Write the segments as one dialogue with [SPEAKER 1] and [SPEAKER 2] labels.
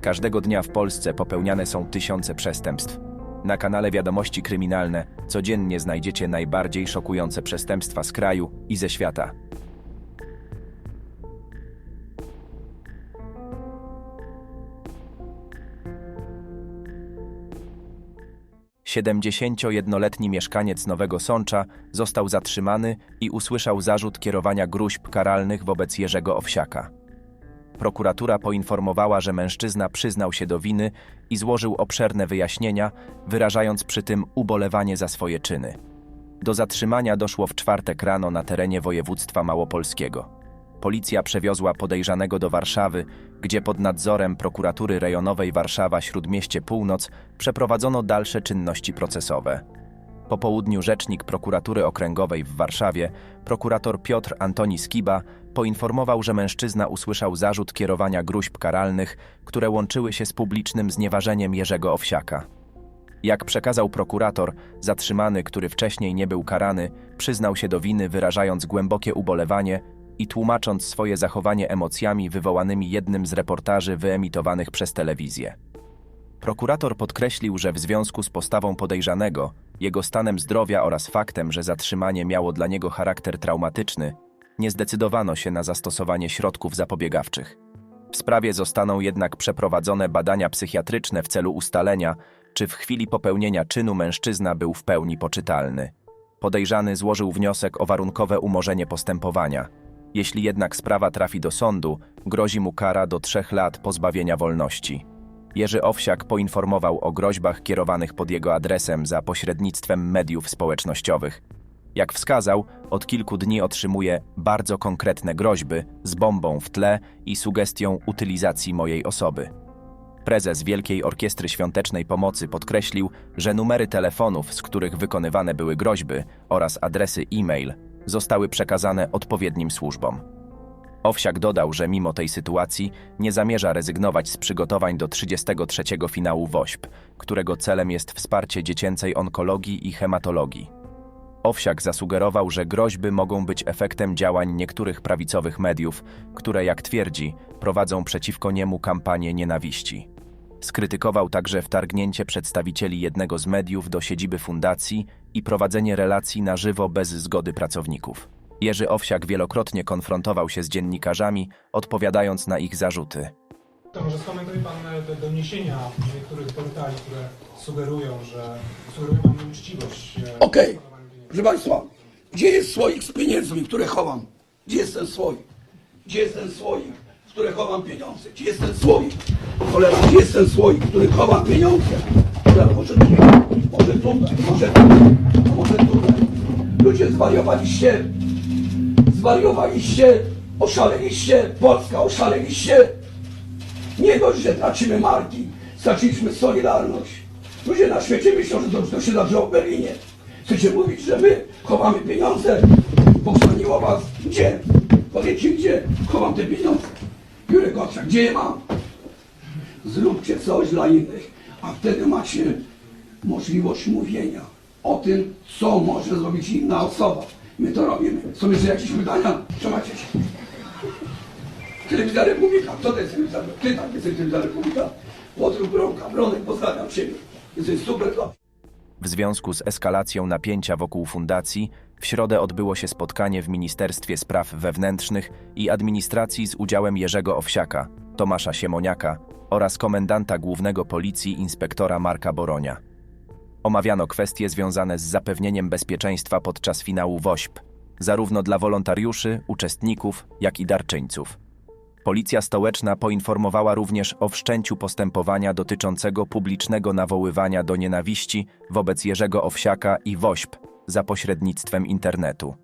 [SPEAKER 1] Każdego dnia w Polsce popełniane są tysiące przestępstw. Na kanale Wiadomości Kryminalne codziennie znajdziecie najbardziej szokujące przestępstwa z kraju i ze świata. Siedemdziesięciojednoletni mieszkaniec Nowego Sącza został zatrzymany i usłyszał zarzut kierowania gruźb karalnych wobec Jerzego Owsiaka. Prokuratura poinformowała, że mężczyzna przyznał się do winy i złożył obszerne wyjaśnienia, wyrażając przy tym ubolewanie za swoje czyny. Do zatrzymania doszło w czwartek rano na terenie województwa małopolskiego. Policja przewiozła podejrzanego do Warszawy, gdzie pod nadzorem prokuratury rejonowej Warszawa-Śródmieście Północ przeprowadzono dalsze czynności procesowe. Po południu rzecznik prokuratury okręgowej w Warszawie, prokurator Piotr Antoni Skiba, poinformował, że mężczyzna usłyszał zarzut kierowania gruźb karalnych, które łączyły się z publicznym znieważeniem Jerzego Owsiaka. Jak przekazał prokurator, zatrzymany, który wcześniej nie był karany, przyznał się do winy, wyrażając głębokie ubolewanie i tłumacząc swoje zachowanie emocjami wywołanymi jednym z reportaży wyemitowanych przez telewizję. Prokurator podkreślił, że w związku z postawą podejrzanego, jego stanem zdrowia oraz faktem, że zatrzymanie miało dla niego charakter traumatyczny, nie zdecydowano się na zastosowanie środków zapobiegawczych. W sprawie zostaną jednak przeprowadzone badania psychiatryczne w celu ustalenia, czy w chwili popełnienia czynu mężczyzna był w pełni poczytalny. Podejrzany złożył wniosek o warunkowe umorzenie postępowania. Jeśli jednak sprawa trafi do sądu, grozi mu kara do trzech lat pozbawienia wolności. Jerzy Owsiak poinformował o groźbach kierowanych pod jego adresem za pośrednictwem mediów społecznościowych. Jak wskazał, od kilku dni otrzymuje bardzo konkretne groźby z bombą w tle i sugestią utylizacji mojej osoby. Prezes Wielkiej Orkiestry Świątecznej Pomocy podkreślił, że numery telefonów, z których wykonywane były groźby, oraz adresy e-mail zostały przekazane odpowiednim służbom. Owsiak dodał, że mimo tej sytuacji nie zamierza rezygnować z przygotowań do 33. finału WOŚP, którego celem jest wsparcie dziecięcej onkologii i hematologii. Owsiak zasugerował, że groźby mogą być efektem działań niektórych prawicowych mediów, które, jak twierdzi, prowadzą przeciwko niemu kampanię nienawiści. Skrytykował także wtargnięcie przedstawicieli jednego z mediów do siedziby fundacji i prowadzenie relacji na żywo bez zgody pracowników. Jerzy Owsiak wielokrotnie konfrontował się z dziennikarzami, odpowiadając na ich zarzuty.
[SPEAKER 2] To może skomentuje Pan e, te doniesienia niektórych portali, które sugerują, że sugerują Pan nieuczciwość. e,
[SPEAKER 3] Okej, proszę Państwa, gdzie jest słoik z pieniędzmi, które chowam? Gdzie jest ten słoik? Gdzie jest ten słoik, w który chowam pieniądze? Gdzie jest ten słoik? Cholera, gdzie jest ten słoik, w który chowam pieniądze? Cholera, może tutaj, może tutaj, może tutaj, a może tutaj. Ludzie zwariowaliście, zwariowaliście, oszaleliście, Polska oszaleliście. Nie dość, że tracimy marki, straciliśmy solidarność. Ludzie na świecie myślą, że to, się zaczęło w Berlinie. Chcecie mówić, że my chowamy pieniądze? Pochwaliło was. Gdzie? Powiedzcie gdzie? Chowam te pieniądze. Jurek Gottschalk, gdzie je mam? Zróbcie coś dla innych, a wtedy macie możliwość mówienia o tym, co może zrobić inna osoba. My to robimy. Są jeszcze jakieś pytania? Trzymacie się. Telewizja Republika. Co to jest telewizja Republika? Ty tak jesteś telewizja Republika. Piotrów Bronka. Bronek, pozdrawiam Ciebie. Jesteś super dla
[SPEAKER 1] W związku z eskalacją napięcia wokół fundacji, w środę odbyło się spotkanie w Ministerstwie Spraw Wewnętrznych i Administracji z udziałem Jerzego Owsiaka, Tomasza Siemoniaka oraz komendanta głównego policji inspektora Marka Boronia. Omawiano kwestie związane z zapewnieniem bezpieczeństwa podczas finału WOŚP, zarówno dla wolontariuszy, uczestników, jak i darczyńców. Policja stołeczna poinformowała również o wszczęciu postępowania dotyczącego publicznego nawoływania do nienawiści wobec Jerzego Owsiaka i WOŚP za pośrednictwem internetu.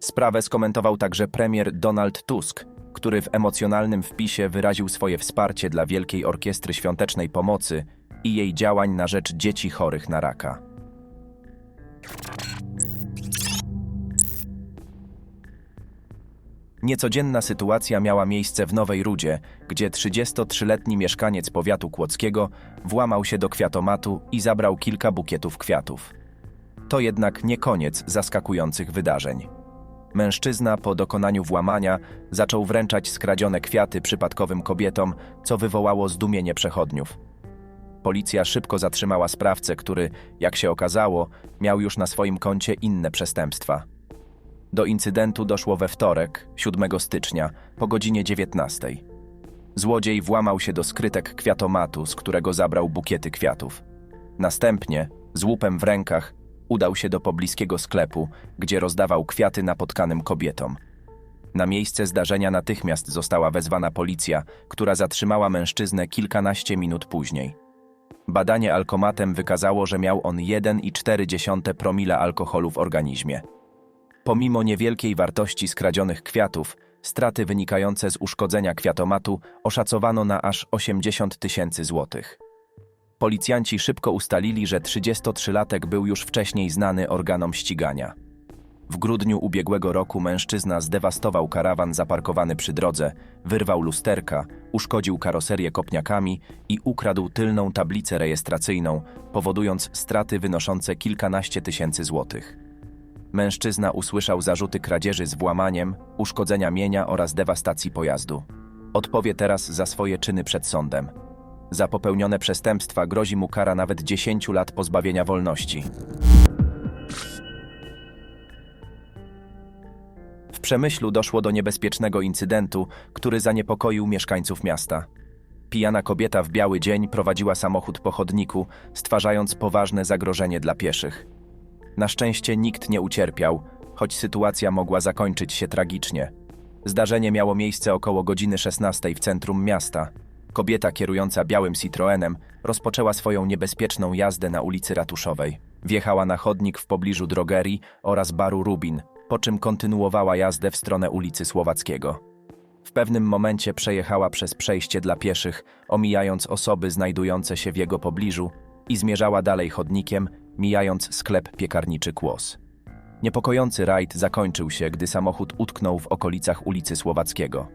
[SPEAKER 1] Sprawę skomentował także premier Donald Tusk, który w emocjonalnym wpisie wyraził swoje wsparcie dla Wielkiej Orkiestry Świątecznej Pomocy i jej działań na rzecz dzieci chorych na raka. Niecodzienna sytuacja miała miejsce w Nowej Rudzie, gdzie 33-letni mieszkaniec powiatu kłodzkiego włamał się do kwiatomatu i zabrał kilka bukietów kwiatów. To jednak nie koniec zaskakujących wydarzeń. Mężczyzna po dokonaniu włamania zaczął wręczać skradzione kwiaty przypadkowym kobietom, co wywołało zdumienie przechodniów. Policja szybko zatrzymała sprawcę, który, jak się okazało, miał już na swoim koncie inne przestępstwa. Do incydentu doszło we wtorek, 7 stycznia, po godzinie 19. Złodziej włamał się do skrytek kwiatomatu, z którego zabrał bukiety kwiatów. Następnie, z łupem w rękach, udał się do pobliskiego sklepu, gdzie rozdawał kwiaty napotkanym kobietom. Na miejsce zdarzenia natychmiast została wezwana policja, która zatrzymała mężczyznę kilkanaście minut później. Badanie alkomatem wykazało, że miał on 1,4 promila alkoholu w organizmie. Pomimo niewielkiej wartości skradzionych kwiatów, straty wynikające z uszkodzenia kwiatomatu oszacowano na aż 80 tysięcy złotych. Policjanci szybko ustalili, że 33-latek był już wcześniej znany organom ścigania. W grudniu ubiegłego roku mężczyzna zdewastował karawan zaparkowany przy drodze, wyrwał lusterka, uszkodził karoserię kopniakami i ukradł tylną tablicę rejestracyjną, powodując straty wynoszące kilkanaście tysięcy złotych. Mężczyzna usłyszał zarzuty kradzieży z włamaniem, uszkodzenia mienia oraz dewastacji pojazdu. Odpowie teraz za swoje czyny przed sądem. Za popełnione przestępstwa grozi mu kara nawet 10 lat pozbawienia wolności. W Przemyślu doszło do niebezpiecznego incydentu, który zaniepokoił mieszkańców miasta. Pijana kobieta w biały dzień prowadziła samochód po chodniku, stwarzając poważne zagrożenie dla pieszych. Na szczęście nikt nie ucierpiał, choć sytuacja mogła zakończyć się tragicznie. Zdarzenie miało miejsce około godziny 16 w centrum miasta. Kobieta kierująca białym Citroenem rozpoczęła swoją niebezpieczną jazdę na ulicy Ratuszowej. Wjechała na chodnik w pobliżu drogerii oraz baru Rubin, po czym kontynuowała jazdę w stronę ulicy Słowackiego. W pewnym momencie przejechała przez przejście dla pieszych, omijając osoby znajdujące się w jego pobliżu i zmierzała dalej chodnikiem, mijając sklep piekarniczy Kłos. Niepokojący rajd zakończył się, gdy samochód utknął w okolicach ulicy Słowackiego.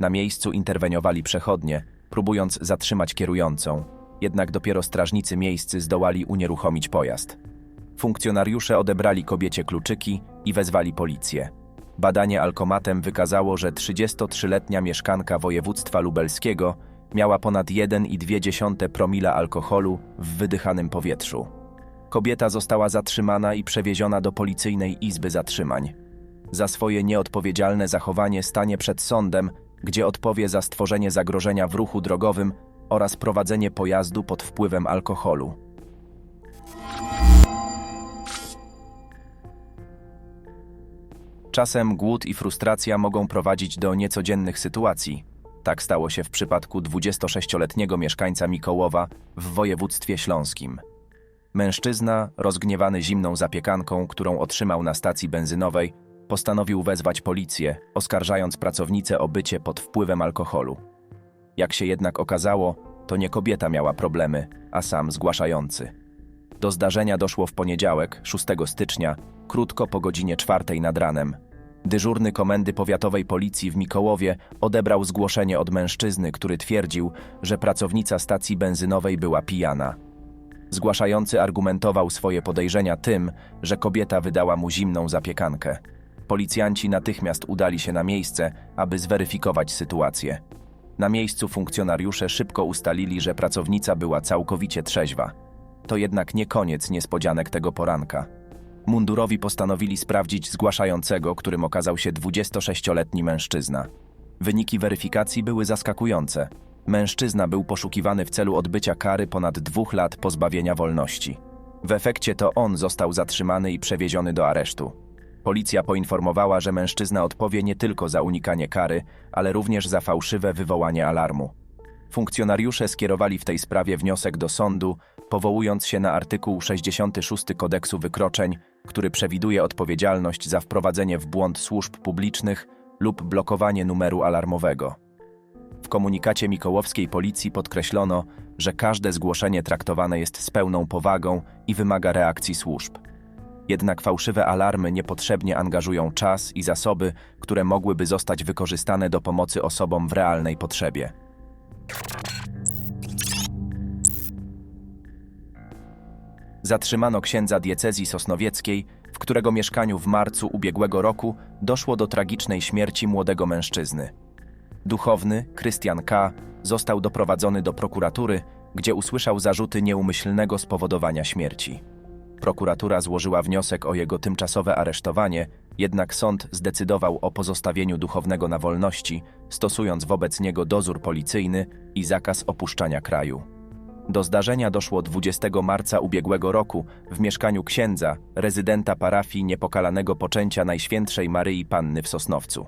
[SPEAKER 1] Na miejscu interweniowali przechodnie, próbując zatrzymać kierującą, jednak dopiero strażnicy miejscy zdołali unieruchomić pojazd. Funkcjonariusze odebrali kobiecie kluczyki i wezwali policję. Badanie alkomatem wykazało, że 33-letnia mieszkanka województwa lubelskiego miała ponad 1,2 promila alkoholu w wydychanym powietrzu. Kobieta została zatrzymana i przewieziona do policyjnej izby zatrzymań. Za swoje nieodpowiedzialne zachowanie stanie przed sądem, gdzie odpowie za stworzenie zagrożenia w ruchu drogowym oraz prowadzenie pojazdu pod wpływem alkoholu. Czasem głód i frustracja mogą prowadzić do niecodziennych sytuacji. Tak stało się w przypadku 26-letniego mieszkańca Mikołowa w województwie śląskim. Mężczyzna, rozgniewany zimną zapiekanką, którą otrzymał na stacji benzynowej, postanowił wezwać policję, oskarżając pracownicę o bycie pod wpływem alkoholu. Jak się jednak okazało, to nie kobieta miała problemy, a sam zgłaszający. Do zdarzenia doszło w poniedziałek, 6 stycznia, krótko po godzinie czwartej nad ranem. Dyżurny komendy powiatowej policji w Mikołowie odebrał zgłoszenie od mężczyzny, który twierdził, że pracownica stacji benzynowej była pijana. Zgłaszający argumentował swoje podejrzenia tym, że kobieta wydała mu zimną zapiekankę. Policjanci natychmiast udali się na miejsce, aby zweryfikować sytuację. Na miejscu funkcjonariusze szybko ustalili, że pracownica była całkowicie trzeźwa. To jednak nie koniec niespodzianek tego poranka. Mundurowi postanowili sprawdzić zgłaszającego, którym okazał się 26-letni mężczyzna. Wyniki weryfikacji były zaskakujące. Mężczyzna był poszukiwany w celu odbycia kary ponad dwóch lat pozbawienia wolności. W efekcie to on został zatrzymany i przewieziony do aresztu. Policja poinformowała, że mężczyzna odpowie nie tylko za unikanie kary, ale również za fałszywe wywołanie alarmu. Funkcjonariusze skierowali w tej sprawie wniosek do sądu, powołując się na artykuł 66 Kodeksu Wykroczeń, który przewiduje odpowiedzialność za wprowadzenie w błąd służb publicznych lub blokowanie numeru alarmowego. W komunikacie mikołowskiej policji podkreślono, że każde zgłoszenie traktowane jest z pełną powagą i wymaga reakcji służb. Jednak fałszywe alarmy niepotrzebnie angażują czas i zasoby, które mogłyby zostać wykorzystane do pomocy osobom w realnej potrzebie. Zatrzymano księdza diecezji sosnowieckiej, w którego mieszkaniu w marcu ubiegłego roku doszło do tragicznej śmierci młodego mężczyzny. Duchowny, Krystian K., został doprowadzony do prokuratury, gdzie usłyszał zarzuty nieumyślnego spowodowania śmierci. Prokuratura złożyła wniosek o jego tymczasowe aresztowanie, jednak sąd zdecydował o pozostawieniu duchownego na wolności, stosując wobec niego dozór policyjny i zakaz opuszczania kraju. Do zdarzenia doszło 20 marca ubiegłego roku w mieszkaniu księdza, rezydenta parafii niepokalanego poczęcia Najświętszej Maryi Panny w Sosnowcu.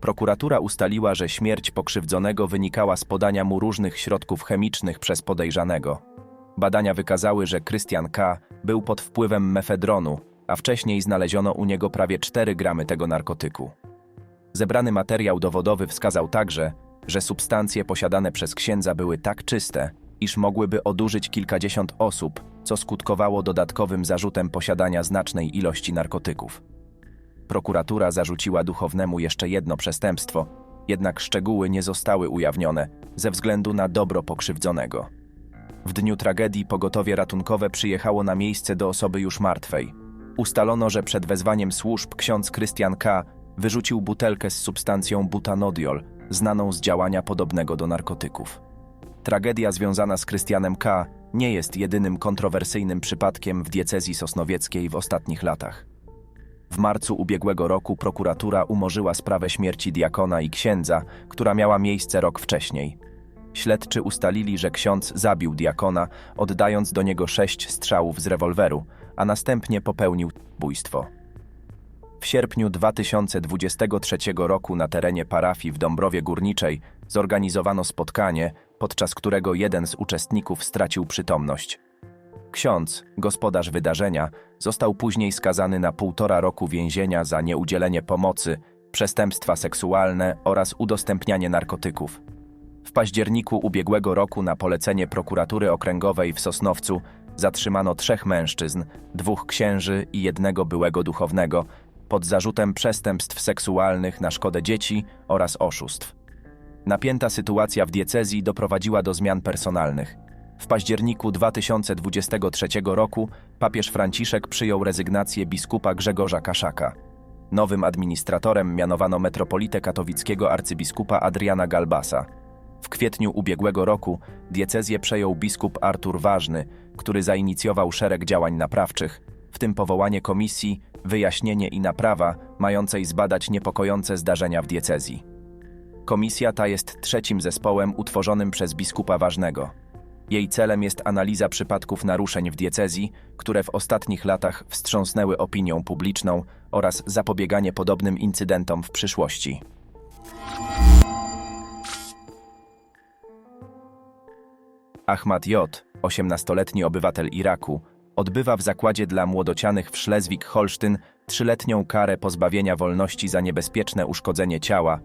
[SPEAKER 1] Prokuratura ustaliła, że śmierć pokrzywdzonego wynikała z podania mu różnych środków chemicznych przez podejrzanego. Badania wykazały, że Krystian K. był pod wpływem mefedronu, a wcześniej znaleziono u niego prawie 4 gramy tego narkotyku. Zebrany materiał dowodowy wskazał także, że substancje posiadane przez księdza były tak czyste, iż mogłyby odurzyć kilkadziesiąt osób, co skutkowało dodatkowym zarzutem posiadania znacznej ilości narkotyków. Prokuratura zarzuciła duchownemu jeszcze jedno przestępstwo, jednak szczegóły nie zostały ujawnione ze względu na dobro pokrzywdzonego. W dniu tragedii pogotowie ratunkowe przyjechało na miejsce do osoby już martwej. Ustalono, że przed wezwaniem służb ksiądz Krystian K. wyrzucił butelkę z substancją butanodiol, znaną z działania podobnego do narkotyków. Tragedia związana z Krystianem K. nie jest jedynym kontrowersyjnym przypadkiem w diecezji sosnowieckiej w ostatnich latach. W marcu ubiegłego roku prokuratura umorzyła sprawę śmierci diakona i księdza, która miała miejsce rok wcześniej. Śledczy ustalili, że ksiądz zabił diakona, oddając do niego sześć strzałów z rewolweru, a następnie popełnił bójstwo. W sierpniu 2023 roku na terenie parafii w Dąbrowie Górniczej zorganizowano spotkanie, podczas którego jeden z uczestników stracił przytomność. Ksiądz, gospodarz wydarzenia, został później skazany na półtora roku więzienia za nieudzielenie pomocy, przestępstwa seksualne oraz udostępnianie narkotyków. W październiku ubiegłego roku na polecenie prokuratury okręgowej w Sosnowcu zatrzymano trzech mężczyzn, dwóch księży i jednego byłego duchownego pod zarzutem przestępstw seksualnych na szkodę dzieci oraz oszustw. Napięta sytuacja w diecezji doprowadziła do zmian personalnych. W październiku 2023 roku papież Franciszek przyjął rezygnację biskupa Grzegorza Kaszaka. Nowym administratorem mianowano metropolitę katowickiego arcybiskupa Adriana Galbasa. W kwietniu ubiegłego roku diecezję przejął biskup Artur Ważny, który zainicjował szereg działań naprawczych, w tym powołanie komisji, wyjaśnienie i naprawa, mającej zbadać niepokojące zdarzenia w diecezji. Komisja ta jest trzecim zespołem utworzonym przez biskupa Ważnego. Jej celem jest analiza przypadków naruszeń w diecezji, które w ostatnich latach wstrząsnęły opinią publiczną oraz zapobieganie podobnym incydentom w przyszłości. Ahmad J., 18-letni obywatel Iraku, odbywa w zakładzie dla młodocianych w Szlezwik-Holsztyn trzyletnią karę pozbawienia wolności za niebezpieczne uszkodzenie ciała,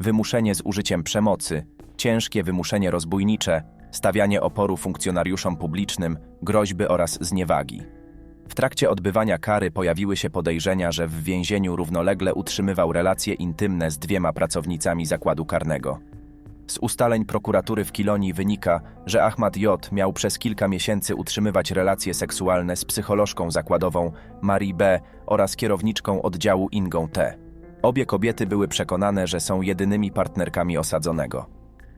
[SPEAKER 1] wymuszenie z użyciem przemocy, ciężkie wymuszenie rozbójnicze, stawianie oporu funkcjonariuszom publicznym, groźby oraz zniewagi. W trakcie odbywania kary pojawiły się podejrzenia, że w więzieniu równolegle utrzymywał relacje intymne z dwiema pracownicami zakładu karnego. Z ustaleń prokuratury w Kilonii wynika, że Ahmad J. miał przez kilka miesięcy utrzymywać relacje seksualne z psycholożką zakładową Marii B. oraz kierowniczką oddziału Ingą T. Obie kobiety były przekonane, że są jedynymi partnerkami osadzonego.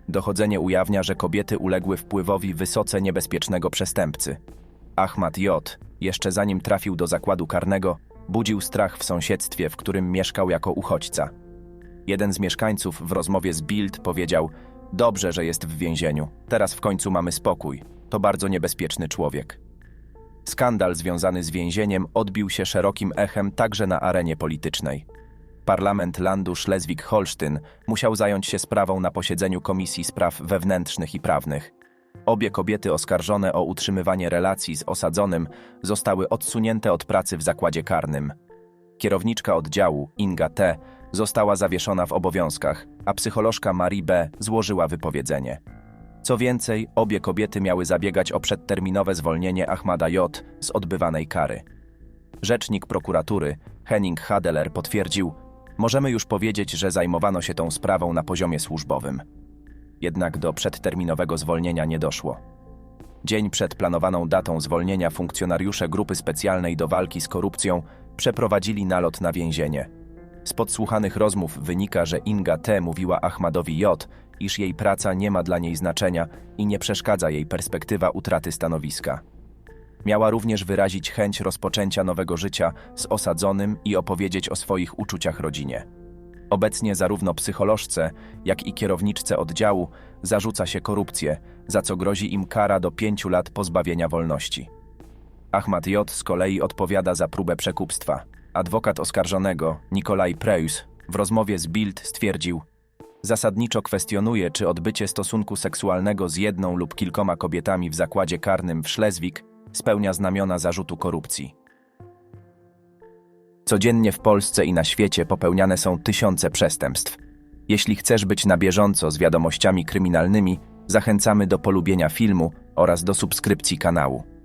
[SPEAKER 1] Dochodzenie ujawnia, że kobiety uległy wpływowi wysoce niebezpiecznego przestępcy. Ahmad J., jeszcze zanim trafił do zakładu karnego, budził strach w sąsiedztwie, w którym mieszkał jako uchodźca. Jeden z mieszkańców w rozmowie z Bild powiedział: Dobrze, że jest w więzieniu. Teraz w końcu mamy spokój. To bardzo niebezpieczny człowiek. Skandal związany z więzieniem odbił się szerokim echem także na arenie politycznej. Parlament landu Szlezwik-Holsztyn musiał zająć się sprawą na posiedzeniu Komisji Spraw Wewnętrznych i Prawnych. Obie kobiety oskarżone o utrzymywanie relacji z osadzonym zostały odsunięte od pracy w zakładzie karnym. Kierowniczka oddziału, Inga T., została zawieszona w obowiązkach, a psycholożka Marie B. złożyła wypowiedzenie. Co więcej, obie kobiety miały zabiegać o przedterminowe zwolnienie Ahmada J. z odbywanej kary. Rzecznik prokuratury, Henning Hadeler, potwierdził, możemy już powiedzieć, że zajmowano się tą sprawą na poziomie służbowym. Jednak do przedterminowego zwolnienia nie doszło. Dzień przed planowaną datą zwolnienia funkcjonariusze Grupy Specjalnej do Walki z Korupcją przeprowadzili nalot na więzienie. Z podsłuchanych rozmów wynika, że Inga T. mówiła Ahmadowi J., iż jej praca nie ma dla niej znaczenia i nie przeszkadza jej perspektywa utraty stanowiska. Miała również wyrazić chęć rozpoczęcia nowego życia z osadzonym i opowiedzieć o swoich uczuciach rodzinie. Obecnie zarówno psycholożce, jak i kierowniczce oddziału zarzuca się korupcję, za co grozi im kara do pięciu lat pozbawienia wolności. Ahmad J. z kolei odpowiada za próbę przekupstwa. Adwokat oskarżonego, Nikolaj Preus, w rozmowie z Bild stwierdził, zasadniczo kwestionuje, czy odbycie stosunku seksualnego z jedną lub kilkoma kobietami w zakładzie karnym w Szlezwik spełnia znamiona zarzutu korupcji. Codziennie w Polsce i na świecie popełniane są tysiące przestępstw. Jeśli chcesz być na bieżąco z wiadomościami kryminalnymi, zachęcamy do polubienia filmu oraz do subskrypcji kanału.